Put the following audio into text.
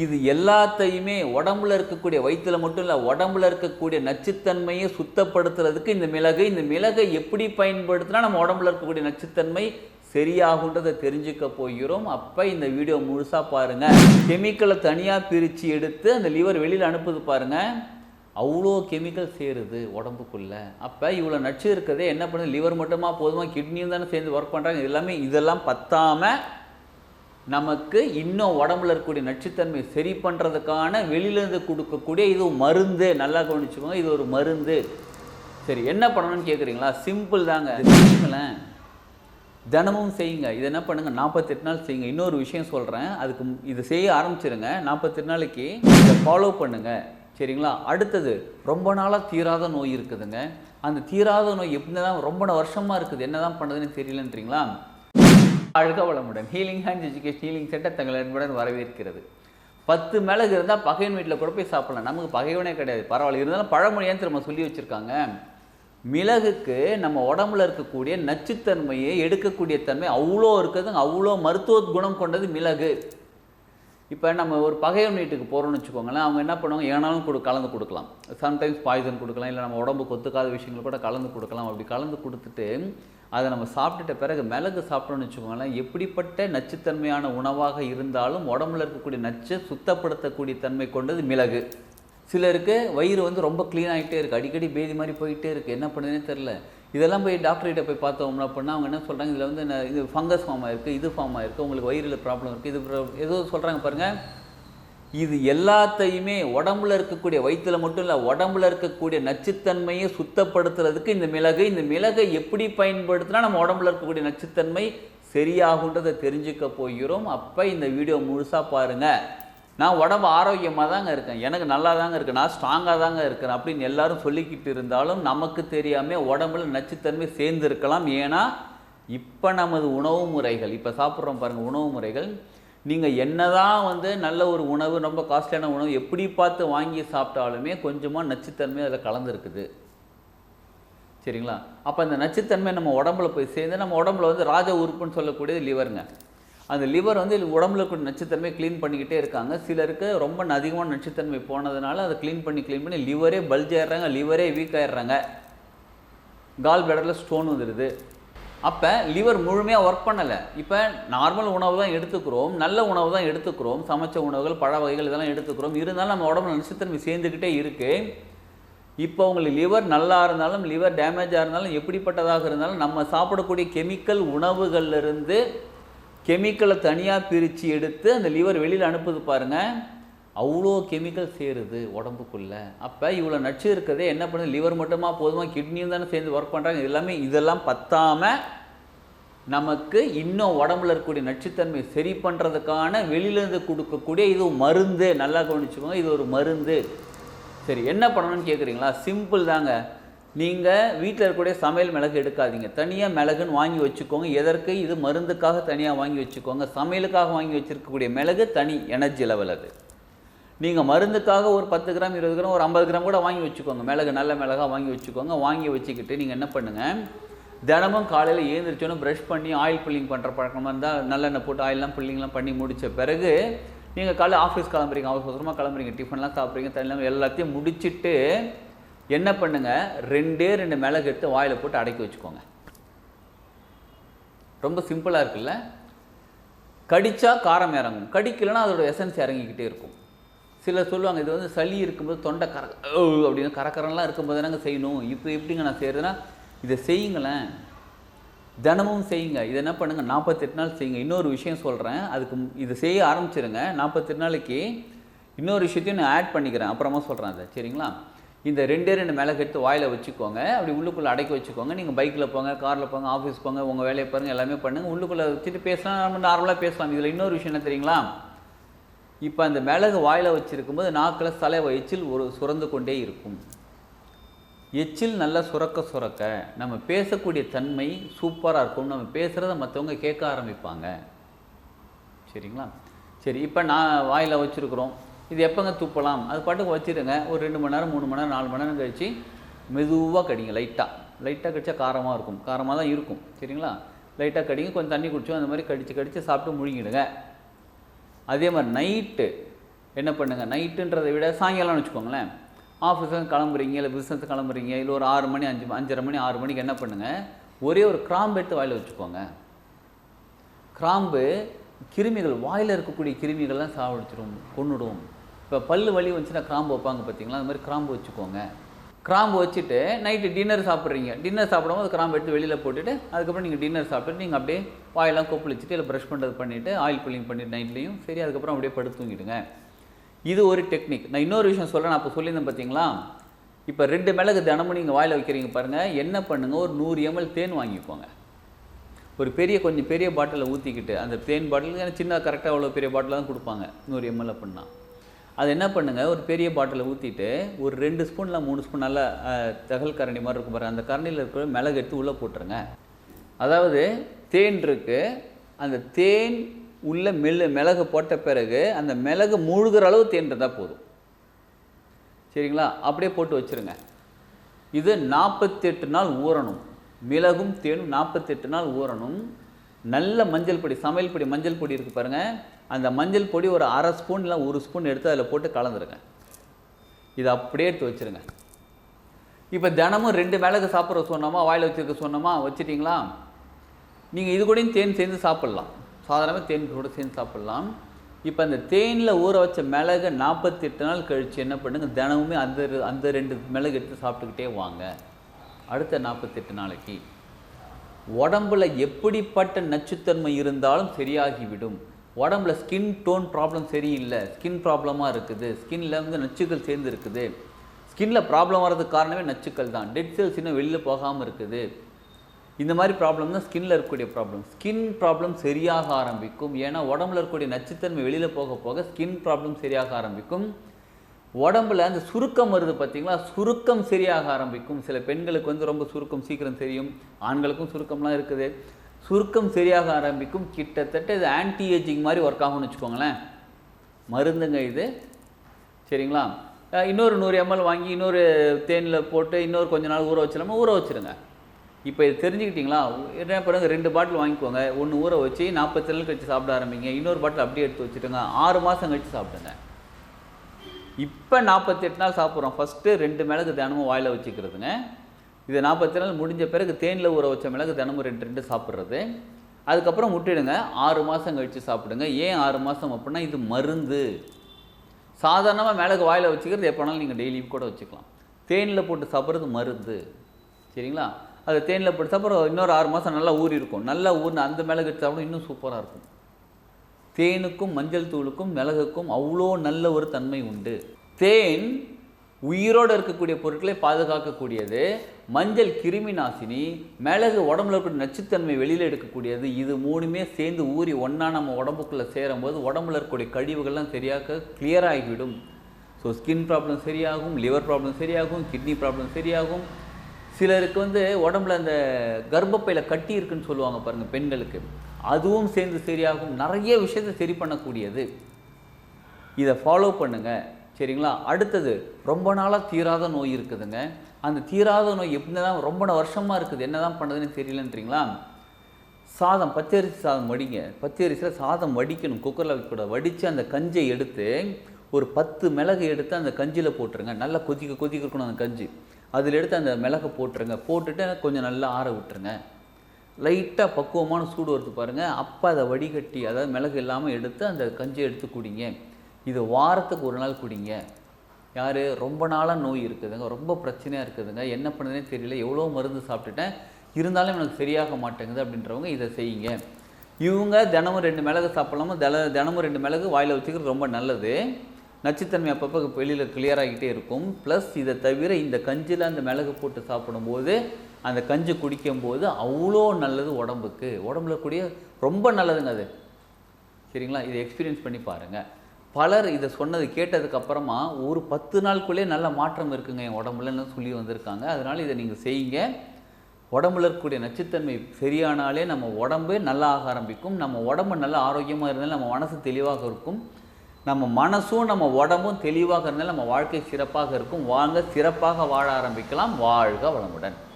இது எல்லாத்தையுமே உடம்புல இருக்கக்கூடிய வயிற்றுல மட்டும் இல்லை உடம்புல இருக்கக்கூடிய நச்சுத்தன்மையை சுத்தப்படுத்துறதுக்கு இந்த மிளகு இந்த மிளகை எப்படி பயன்படுத்தினா நம்ம உடம்புல இருக்கக்கூடிய நச்சுத்தன்மை சரியாகுன்றதை தெரிஞ்சுக்க போகிறோம். அப்போ இந்த வீடியோ முழுசாக பாருங்கள் கெமிக்கலை தனியாக பிரித்து எடுத்து அந்த லிவர் வெளியில் அனுப்புது பாருங்கள் அவ்வளோ கெமிக்கல் சேருது உடம்புக்குள்ளே. அப்போ இவ்வளோ நச்சு இருக்கிறதே என்ன பண்ணுது? லிவர் மட்டுமா போதுமா? கிட்னியும் தானே சேர்ந்து ஒர்க் பண்ணுறாங்க எல்லாமே இதெல்லாம் பத்தாமல் நமக்கு இன்னும் உடம்புல இருக்கக்கூடிய நச்சுத்தன்மை சரி பண்ணுறதுக்கான வெளியிலேருந்து கொடுக்கக்கூடிய இது ஒரு மருந்து. நல்லா கவனிச்சுக்கோங்க இது ஒரு மருந்து. சரி என்ன பண்ணணும்னு கேட்குறீங்களா சிம்பிள் தாங்க. செய்யுங்களேன் தினமும் செய்யுங்க. இது என்ன பண்ணுங்கள் நாற்பத்தெட்டு நாள் செய்யுங்க. இன்னொரு விஷயம் சொல்கிறேன் அதுக்கு இது செய்ய ஆரம்பிச்சிருங்க. நாற்பத்தெட்டு நாளைக்கு இதை ஃபாலோ பண்ணுங்கள் சரிங்களா? அடுத்தது ரொம்ப நாளாக தீராத நோய் இருக்குதுங்க. அந்த தீராத நோய் எப்படி தான் ரொம்ப வருஷமாக இருக்குது. என்ன தான் பண்ணுதுன்னு தெரியலன்றீங்களா? அழுக வளமுடன் healing hands education healing centre தங்கள் அன்புடன் வரவேற்கிறது. பத்து மிளகு இருந்தால் பகைவன் வீட்டில் கூட போய் சாப்பிடலாம். நமக்கு பகைவனே கிடையாது. பரவாயில்ல இருந்தாலும் பழமொழியான்னு திரும்ப சொல்லி வச்சுருக்காங்க. மிளகுக்கு நம்ம உடம்புல இருக்கக்கூடிய நச்சுத்தன்மையை எடுக்கக்கூடிய தன்மை அவ்வளோ இருக்கிறது அவ்வளோ மருத்துவ குணம் கொண்டது மிளகு. இப்போ நம்ம ஒரு பகைவன் வீட்டுக்கு போகிறோம்னு வச்சுக்கோங்களேன். அவங்க என்ன பண்ணுவாங்க? ஏனாலும் கொடு கலந்து கொடுக்கலாம். சம்டைம்ஸ் பாய்சன் கொடுக்கலாம். இல்லை நம்ம உடம்புக்கு ஒத்துக்காத விஷயங்கள் கூட கலந்து கொடுக்கலாம். அப்படி கலந்து கொடுத்துட்டு அதை நம்ம சாப்பிட்டுட்ட பிறகு மிளகு சாப்பிட்டோம்னு வச்சுக்கோங்களேன் எப்படிப்பட்ட நச்சுத்தன்மையான உணவாக இருந்தாலும் உடம்புல இருக்கக்கூடிய நச்சை சுத்தப்படுத்தக்கூடிய தன்மை கொண்டது மிளகு. சிலருக்கு வயிறு வந்து ரொம்ப க்ளீன் ஆகிட்டே இருக்குது அடிக்கடி பேதி மாதிரி போயிட்டே இருக்குது என்ன பண்ணுதுன்னே தெரில இதெல்லாம் போய் டாக்டர்கிட்ட போய் பார்த்தோம்னா அப்படின்னா அவங்க என்ன சொல்கிறாங்க இதில் வந்து இது ஃபங்கஸ் ஃபார்ம் ஆயிருக்கு இது ஃபார்ம் ஆயிருக்கு உங்களுக்கு வயிறில் ப்ராப்ளம் இருக்குது இது ஏதோ சொல்கிறாங்க பாருங்கள் இது எல்லாத்தையுமே உடம்புல இருக்கக்கூடிய வயிற்றில் மட்டும் இல்லை உடம்புல இருக்கக்கூடிய நச்சுத்தன்மையை சுத்தப்படுத்துறதுக்கு இந்த மிளகு இந்த மிளகை எப்படி பயன்படுத்தினா நம்ம உடம்புல இருக்கக்கூடிய நச்சுத்தன்மை சரியாகுன்றதை தெரிஞ்சுக்க போகிறோம். அப்போ இந்த வீடியோ முழுசாக பாருங்க. நான் உடம்பு ஆரோக்கியமாக தாங்க இருக்கேன். எனக்கு நல்லா தாங்க இருக்கேன். நான் ஸ்ட்ராங்காக தாங்க இருக்கிறேன் அப்படின்னு எல்லாரும் சொல்லிக்கிட்டு இருந்தாலும் நமக்கு தெரியாமல் உடம்புல நச்சுத்தன்மை சேர்ந்து இருக்கலாம் ஏன்னா இப்போ நமது உணவு முறைகள் இப்போ சாப்பிட்றோம் பாருங்கள் உணவு முறைகள். நீங்கள் என்னதான் வந்து நல்ல ஒரு உணவு ரொம்ப காஸ்ட்லியான உணவு எப்படி பார்த்து வாங்கி சாப்பிட்டாலுமே கொஞ்சமாக நச்சுத்தன்மை அதில் கலந்துருக்குது. சரிங்களா? அப்போ அந்த நச்சுத்தன்மை நம்ம உடம்புல போய் சேர்ந்து நம்ம உடம்புல வந்து ராஜ உறுப்புன்னு சொல்லக்கூடியது லிவருங்க அந்த லிவர் வந்து உடம்புல இருக்கிற நச்சுத்தன்மை க்ளீன் பண்ணிக்கிட்டே இருக்காங்க. சிலருக்கு ரொம்ப அதிகமான நச்சுத்தன்மை போனதுனால அதை க்ளீன் பண்ணி க்ளீன் பண்ணி லிவரே பல்ஜ் ஆயிடுறாங்க லிவரே வீக் ஆயிடுறாங்க. கால் பிளடரில் ஸ்டோன் வந்துடுது அப்போ லிவர் முழுமையாக ஒர்க் பண்ணலை. இப்போ நார்மல் உணவு தான் எடுத்துக்கிறோம் நல்ல உணவு தான் எடுத்துக்கிறோம் சமைச்ச உணவுகள் பழ வகைகள் இதெல்லாம் எடுத்துக்கிறோம். இருந்தாலும் நம்ம உடம்புல நச்சுத்தன்மை சேர்ந்துக்கிட்டே இருக்குது இப்போ உங்களுக்கு லிவர் நல்லா இருந்தாலும் லிவர் டேமேஜாக இருந்தாலும் எப்படிப்பட்டதாக இருந்தாலும் நம்ம சாப்பிடக்கூடிய கெமிக்கல் உணவுகள்லேருந்து கெமிக்கலை தனியாக பிரித்து எடுத்து அந்த லிவர் வெளியில் அனுப்புது பாருங்கள் அவ்வளோ கெமிக்கல் சேருது உடம்புக்குள்ளே. அப்போ இவ்வளோ நச்சு இருக்கிறதே என்ன பண்ணுது? லிவர் மட்டுமா போதுமா? கிட்னியும் தானே சேர்ந்து ஒர்க் பண்ணுறாங்க எல்லாமே இதெல்லாம் பத்தாமல் நமக்கு இன்னும் உடம்புல இருக்கக்கூடிய நச்சுத்தன்மை சரி பண்ணுறதுக்கான வெளியிலேருந்து கொடுக்கக்கூடிய இது ஒரு மருந்து. நல்லா கவனிச்சுக்கோங்க இது ஒரு மருந்து. சரி என்ன பண்ணணும்னு கேட்குறீங்களா சிம்பிள் தாங்க. நீங்கள் வீட்டில் இருக்கக்கூடிய சமையல் மிளகு எடுக்காதீங்க. தனியாக மிளகுன்னு வாங்கி வச்சுக்கோங்க. எதற்கு? இது மருந்துக்காக தனியாக வாங்கி வச்சுக்கோங்க. சமையலுக்காக வாங்கி வச்சுருக்கக்கூடிய மிளகு தனி எனர்ஜி லெவல் அது. நீங்கள் மருந்துக்காக ஒரு பத்து கிராம் இருபது கிராம் ஒரு ஐம்பது கிராம் கூட வாங்கி வச்சுக்கோங்க. மிளகு நல்ல மிளகா வாங்கி வச்சுக்கோங்க. வாங்கி வச்சுக்கிட்டு நீங்கள் என்ன பண்ணுங்கள் தினமும் காலையில் எழுந்திரிச்சோன்னு ப்ரஷ் பண்ணி ஆயில் புல்லிங் பண்ணுற பழக்கமாக இருந்தால் நல்லெண்ணெய் போட்டு ஆயிலெலாம் புல்லிங்லாம் பண்ணி முடித்த பிறகு நீங்கள் காலையில் ஆஃபீஸ் கிளம்புறீங்க. அவசரமாக கிளம்புறீங்க. டிஃபன்லாம் சாப்பிட்றீங்க தண்ணி எல்லாத்தையும் முடிச்சிட்டு என்ன பண்ணுங்கள் ரெண்டே ரெண்டு மிளகு எடுத்து வாயில் போட்டு அடக்கி வச்சுக்கோங்க. ரொம்ப சிம்பிளாக இருக்குல்ல? கடித்தா காரம் இறங்கும். கடிக்கலைன்னா அதோட எசன்ஸ் இறங்கிக்கிட்டே இருக்கும். சிலர் சொல்லுவாங்க இது வந்து சளி இருக்கும்போது தொண்டை கர அப்படின்னு கரக்கரன்லாம் இருக்கும்போது நாங்கள் செய்யணும்? இப்போ எப்படிங்க நான் செய்கிறதுனா இதை செய்யுங்களேன். தினமும் செய்யுங்க. இதை என்ன பண்ணுங்கள் நாற்பத்தெட்டு நாள் செய்யுங்க. இன்னொரு விஷயம் சொல்கிறேன் அதுக்கு இதை செய்ய ஆரம்பிச்சிருங்க. நாற்பத்தெட்டு நாளைக்கு இன்னொரு விஷயத்தையும் நான் ஆட் பண்ணிக்கிறேன். அப்புறமா சொல்கிறேன் அதை. சரிங்களா? இந்த ரெண்டே ரெண்டு மிளகு எடுத்து வாயில் வச்சுக்கோங்க. அப்படி உள்ளுக்குள்ளே அடக்கி வச்சுக்கோங்க. நீங்கள் பைக்கில் போங்க காரில் போங்க ஆஃபீஸ் போங்க உங்கள் வேலையை பாருங்கள் எல்லாமே பண்ணுங்கள் உள்ளுக்குள்ளே வச்சுட்டு பேசலாம். நம்ம நார்மலாக பேசலாம். இதில் இன்னொரு விஷயம் என்ன தெரியுங்களா? இப்போ அந்த மிளகு வாயில் வச்சிருக்கும்போது நாக்கில் சலைவ எச்சில் ஒரு சுரந்து கொண்டே இருக்கும். எச்சில் நல்லா சுரக்க சுரக்க நம்ம பேசக்கூடிய தன்மை சூப்பராக இருக்கும். நம்ம பேசுகிறத மற்றவங்க கேட்க ஆரம்பிப்பாங்க. சரிங்களா? சரி இப்போ நான் வாயில் வச்சுருக்குறோம். இது எப்போங்க துப்பலாம்? அது பாட்டுக்கு வச்சுருங்க. ஒரு ரெண்டு மணி நேரம் மூணு மணி நேரம் நாலு மணி நேரம் கழிச்சு மெதுவாக கடிங்க லைட்டாக லைட்டாக கடிச்சா காரமாக இருக்கும். காரமாக தான் இருக்கும். சரிங்களா? லைட்டாக கடிங்க கொஞ்சம் தண்ணி குடிச்சோம் அந்த மாதிரி கடித்து கடித்து சாப்பிட்டு முழுங்கிடுங்க. அதே மாதிரி நைட்டு என்ன பண்ணுங்கள் நைட்டுன்றதை விட சாயங்காலம்னு வச்சுக்கோங்களேன். ஆஃபீஸுக்கு கிளம்புறீங்க இல்லை பிஸ்னஸ் கிளம்புறீங்க இல்லை ஒரு ஆறு மணி அஞ்சு அஞ்சரை மணி ஆறு மணிக்கு என்ன பண்ணுங்கள் ஒரே ஒரு கிராம்பு எடுத்து வாயில் வச்சுக்கோங்க. கிராம்பு கிருமிகள் வாயில் இருக்கக்கூடிய கிருமிகள்லாம் சாப்பிடுச்சிடும் கொண்டுடும் இப்போ பல்லு வலி வந்துச்சுன்னா கிராம்பு வைப்பாங்க பார்த்தீங்களா அந்த மாதிரி கிராம்பு வச்சுக்கோங்க. கிராம்பு வச்சுட்டு நைட்டு டின்னர் சாப்பிட்றீங்க. டின்னர் சாப்பிடும்போது கிராம்பு எடுத்து வெளியில் போட்டுட்டு அதுக்கப்புறம் நீங்கள் டின்னர் சாப்பிட்டு நீங்கள் அப்படியே வாயெல்லாம் கொப்பளிச்சுட்டு இல்லை ப்ரஷ் பண்ணுறது பண்ணிவிட்டு ஆயில் புல்லிங் பண்ணிட்டு நைட்லேயும் சரி அதுக்கப்புறம் அப்படியே படுத்து தூங்கிடுங்க. இது ஒரு டெக்னிக் நான் இன்னொரு விஷயம் சொல்கிறேன் நான் சொல்லியிருந்தேன் பார்த்தீங்களா இப்போ ரெண்டு மிளகு தினமும் நீங்கள் வாயில் வைக்கிறீங்க பாருங்கள் என்ன பண்ணுங்கள் ஒரு நூறு எம்எல் தேன் வாங்கிக்கோங்க. ஒரு பெரிய கொஞ்சம் பெரிய பாட்டிலில் ஊற்றிக்கிட்டு அந்த தேன் பாட்டில் சின்ன கரெக்டாக அவ்வளோ பெரிய பாட்டில் தான் கொடுப்பாங்க. நூறு எம்எல் அப்படின்னா அது என்ன பண்ணுங்கள் ஒரு பெரிய பாட்டிலில் ஊற்றிட்டு ஒரு ரெண்டு ஸ்பூன்லாம் மூணு ஸ்பூன் நல்லா தகல் கரண்டி மாதிரி இருக்கும் பாருங்கள் அந்த கரண்டியில் இருக்கிற மிளகு எடுத்து உள்ளே போட்டுருங்க. அதாவது தேன் இருக்குது அந்த தேன் உள்ள மெல்லு மிளகு போட்ட பிறகு அந்த மிளகு முழுகிற அளவு தேன் இருந்தால் போதும். சரிங்களா? அப்படியே போட்டு வச்சிருங்க. இது நாற்பத்தெட்டு நாள் ஊறணும். மிளகும் தேனும் நாற்பத்தெட்டு நாள் ஊறணும். நல்ல மஞ்சள் பொடி சமையல் பொடி மஞ்சள் பொடி இருக்குது பாருங்கள் அந்த மஞ்சள் பொடி ஒரு அரை ஸ்பூன் இல்லை ஒரு ஸ்பூன் எடுத்து அதில் போட்டு கலந்துருங்க. இதை அப்படியே எடுத்து வச்சிருங்க. இப்போ தினமும் ரெண்டு மிளகு சாப்பிட்ற சொன்னோமா வாயில் வச்சிருக்க சொன்னோமா வச்சிட்டிங்களா? நீங்கள் இது கூடயும் தேன் சேர்ந்து சாப்பிட்லாம். சாதாரணமாக தேன் கூட சேர்ந்து சாப்பிட்லாம். இப்போ அந்த தேனில் ஊற வச்ச மிளகு நாற்பத்தெட்டு நாள் கழித்து என்ன பண்ணுங்கள் தினமுமே அந்த அந்த ரெண்டு மிளகு எடுத்து சாப்பிட்டுக்கிட்டே வாங்க. அடுத்த நாற்பத்தெட்டு நாளைக்கு. உடம்புல எப்படிப்பட்ட நச்சுத்தன்மை இருந்தாலும் சரியாகிவிடும். உடம்புல ஸ்கின் டோன் ப்ராப்ளம் சரியில்லை. ஸ்கின் ப்ராப்ளமாக இருக்குது. ஸ்கின்ல வந்து நச்சுக்கள் சேர்ந்து இருக்குது ஸ்கின்ல ப்ராப்ளம் வர்றதுக்கு காரணமே நச்சுக்கள் தான். டெட் செல்ஸ் இன்னும் வெளியில் போகாமல் இருக்குது. இந்த மாதிரி ப்ராப்ளம் தான் ஸ்கின்ல இருக்கக்கூடிய ப்ராப்ளம் ஸ்கின் ப்ராப்ளம் சரியாக ஆரம்பிக்கும். ஏன்னா உடம்புல இருக்கக்கூடிய நச்சுத்தன்மை வெளியில் போக போக ஸ்கின் ப்ராப்ளம் சரியாக ஆரம்பிக்கும். உடம்புல அந்த சுருக்கம் வருது பார்த்தீங்களா சுருக்கம் சரியாக ஆரம்பிக்கும். சில பெண்களுக்கு வந்து ரொம்ப சுருக்கம் சீக்கிரம் தெரியும். ஆண்களுக்கும் சுருக்கம்லாம் இருக்குது. சுருக்கம் சரியாக ஆரம்பிக்கும். கிட்டத்தட்ட இது ஆன்டி ஏஜிங் மாதிரி ஒர்க் ஆகும்னு வச்சுக்கோங்களேன். மருந்துங்க இது. சரிங்களா? இன்னொரு நூறு எம்எல் வாங்கி இன்னொரு தேனில் போட்டு இன்னொரு கொஞ்ச நாள் ஊற வச்சிடாம ஊற வச்சுருங்க. இப்போ இது தெரிஞ்சுக்கிட்டீங்களா? என்ன பண்ணுங்க? ரெண்டு பாட்டில் வாங்கிக்கோங்க. ஒன்று ஊற வச்சு நாற்பத்தி நாள் கழிச்சு சாப்பிட ஆரம்பிங்க. இன்னொரு பாட்டில் அப்படியே எடுத்து வச்சுட்டுங்க ஆறு மாதம் கழிச்சு சாப்பிடுங்க. இப்போ நாற்பத்தெட்டு நாள் சாப்பிட்றோம். ஃபஸ்ட்டு ரெண்டு மிளகு தினமும் வாயில் வச்சுக்கிறதுங்க. இது நாற்பத்தி நாள் முடிஞ்ச பிறகு தேனில் ஊற வச்ச மிளகு தினமும் ரெண்டு ரெண்டு சாப்பிட்றது. அதுக்கப்புறம் விட்டுடுங்க. ஆறு மாதம் கழித்து சாப்பிடுங்க. ஏன் ஆறு மாதம் அப்படின்னா இது மருந்து. சாதாரணமாக மிளகு வாயில் வச்சுக்கிறது எப்போனாலும் நீங்கள் டெய்லியும் கூட வச்சுக்கலாம். தேனில் போட்டு சாப்பிட்றது மருந்து. சரிங்களா? அது தேனில் போட்டு சாப்பிட்ற இன்னொரு ஆறு மாதம் நல்லா ஊறி இருக்கும் நல்லா ஊறின அந்த மிளகு சாப்பிடும் இன்னும் சூப்பராக இருக்கும். தேனுக்கும் மஞ்சள் தூளுக்கும் மிளகுக்கும் அவ்வளோ நல்ல ஒரு தன்மை உண்டு. தேன் உயிரோடு இருக்கக்கூடிய பொருட்களை பாதுகாக்கக்கூடியது மஞ்சள் கிருமி நாசினி மிளகு உடம்புல இருக்கக்கூடிய நச்சுத்தன்மை வெளியில் எடுக்கக்கூடியது இது மூணுமே சேர்ந்து ஊறி ஒன்றா நம்ம உடம்புக்குள்ளே சேரும்போது உடம்புல இருக்கக்கூடிய கழிவுகள்லாம் சரியாக கிளியர் ஆகிவிடும். ஸோ ஸ்கின் ப்ராப்ளம் சரியாகும் லிவர் ப்ராப்ளம் சரியாகும் கிட்னி ப்ராப்ளம் சரியாகும். சிலருக்கு வந்து உடம்புல அந்த கர்ப்பப்பையில் கட்டி இருக்குன்னு சொல்லுவாங்க பாருங்கள் பெண்களுக்கு. அதுவும் சேர்ந்து சரியாகும். நிறைய விஷயத்தை சரி பண்ணக்கூடியது. இதை ஃபாலோ பண்ணுங்கள் சரிங்களா? அடுத்தது ரொம்ப நாளாக தீராத நோய் இருக்குதுங்க. அந்த தீராத நோய் எப்படி தான் ரொம்ப வருஷமாக இருக்குது. என்ன தான் பண்ணுறதுன்னு தெரியலன்றீங்களா? சாதம் பச்சரிசி சாதம் வடிங்க. பச்சரிசியில் சாதம் வடிக்கணும். குக்கரில் வைக்கக்கூடாது வடித்து அந்த கஞ்சை எடுத்து ஒரு பத்து மிளகு எடுத்து அந்த கஞ்சியில் போட்டுருங்க. நல்லா கொதிக்க கொதிக்க இருக்கணும் அந்த கஞ்சி. அதில் எடுத்து அந்த மிளகை போட்டுருங்க. போட்டுட்டு கொஞ்சம் நல்லா ஆற விட்டுருங்க. லைட்டாக பக்குவமான சூடு வருது பாருங்கள் அப்போ அதை வடிகட்டி அதாவது மிளகு இல்லாமல் எடுத்து அந்த கஞ்சியை எடுத்து குடிங்க. இது வாரத்துக்கு ஒரு நாள் குடிங்க. யார்? ரொம்ப நாளாக நோய் இருக்குதுங்க. ரொம்ப பிரச்சனையாக இருக்குதுங்க. என்ன பண்ணுறதுனே தெரியல. எவ்வளோ மருந்து சாப்பிட்டுட்டேன். இருந்தாலும் எனக்கு சரியாக மாட்டேங்குது அப்படின்றவங்க இதை செய்யுங்க. இவங்க தினமும் ரெண்டு மிளகு சாப்பிடலாமா? தின தினமும் ரெண்டு மிளகு வாயில் வச்சுக்கிறது ரொம்ப நல்லது. நச்சுத்தன்மை அப்பப்போ வெளியில் கிளியர் ஆகிட்டே இருக்கும். ப்ளஸ் இதை தவிர இந்த கஞ்சியில் அந்த மிளகு போட்டு சாப்பிடும்போது அந்த கஞ்சி குடிக்கும்போது அவ்வளோ நல்லது உடம்புக்கு. உடம்புல கூடிய ரொம்ப நல்லதுங்க அது. சரிங்களா? இதை எக்ஸ்பீரியன்ஸ் பண்ணி பாருங்கள் பலர் இதை சொன்னது கேட்டதுக்கப்புறமா ஒரு பத்து நாளுக்குள்ளே நல்ல மாற்றம் இருக்குங்க என் உடம்புலன்னு சொல்லி வந்திருக்காங்க. அதனால் இதை நீங்கள் செய்யுங்க. உடம்புல இருக்கக்கூடிய நச்சுத்தன்மை சரியானாலே நம்ம உடம்பு நல்லா ஆக ஆரம்பிக்கும். நம்ம உடம்பு நல்லா ஆரோக்கியமாக இருந்தாலும் நம்ம மனசு தெளிவாக இருக்கும். நம்ம மனசும் நம்ம உடம்பும் தெளிவாக இருந்தாலும் நம்ம வாழ்க்கை சிறப்பாக இருக்கும். வாங்க சிறப்பாக வாழ ஆரம்பிக்கலாம். வாழ்க வளமுடன்.